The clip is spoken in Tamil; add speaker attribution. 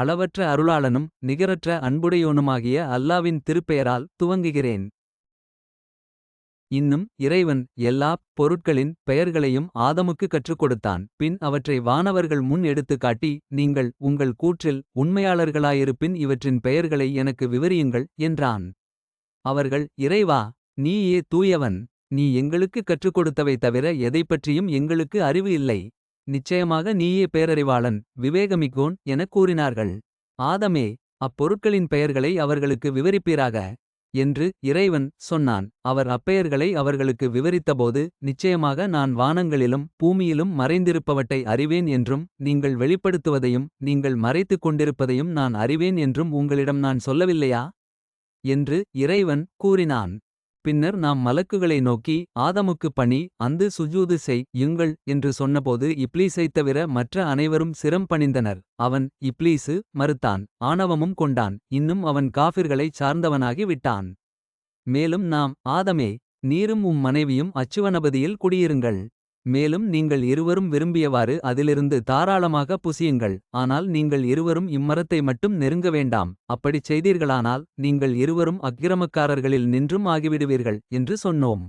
Speaker 1: அளவற்ற அருளாளனும் நிகரற்ற அன்புடையோனுமாகிய அல்லாவின் திருப்பெயரால் துவங்குகிறேன். இன்னும் இறைவன் எல்லாப் பொருட்களின் பெயர்களையும் ஆதமுக்கு கற்றுக் கொடுத்தான். பின் அவற்றை வானவர்கள் முன் எடுத்துக்காட்டி நீங்கள் உங்கள் கூற்றில் உண்மையாளர்களாயிருப்பின் இவற்றின் பெயர்களை எனக்கு விவரியுங்கள் என்றான். அவர்கள் இறைவா நீயே தூயவன் நீ எங்களுக்கு கற்றுக் கொடுத்தவை தவிர எதைப்பற்றியும் எங்களுக்கு அறிவு இல்லை. நிச்சயமாக நீயே பேரறிவாளன் விவேகமிக்கோன் எனக் கூறினார்கள். ஆதமே அப்பொருட்களின் பெயர்களை அவர்களுக்கு விவரிப்பீராக. என்று இறைவன் சொன்னான் அவர் அப்பெயர்களை அவர்களுக்கு விவரித்தபோது. நிச்சயமாக நான் வானங்களிலும் பூமியிலும் மறைந்திருப்பவற்றை அறிவேன் என்றும். நீங்கள் வெளிப்படுத்துவதையும் நீங்கள் மறைத்துக் கொண்டிருப்பதையும் நான் அறிவேன் என்றும் உங்களிடம் நான் சொல்லவில்லையா. என்று இறைவன் கூறினான். பின்னர் நாம் மலக்குகளை நோக்கி ஆதமுக்கு பணி அந்து சுஜூது செய் யுங்கள் என்று சொன்னபோது இப்ளீஸைத் தவிர மற்ற அனைவரும் சிரம் பணிந்தனர் அவன் இப்லீசு மறுத்தான் ஆணவமும் கொண்டான் இன்னும் அவன் காபிர்களைச் சார்ந்தவனாகி விட்டான். மேலும் நாம் ஆதமே நீரும் உம் மனைவியும் அச்சுவனபதியில் குடியிருங்கள். மேலும் நீங்கள் இருவரும் விரும்பியவாறு அதிலிருந்து தாராளமாக புசியுங்கள். ஆனால் நீங்கள் இருவரும் இம்மரத்தை மட்டும் நெருங்க வேண்டாம். அப்படிச் செய்தீர்களானால் நீங்கள் இருவரும் அக்கிரமக்காரர்களில் நின்றும் ஆகிவிடுவீர்கள் என்று சொன்னோம்.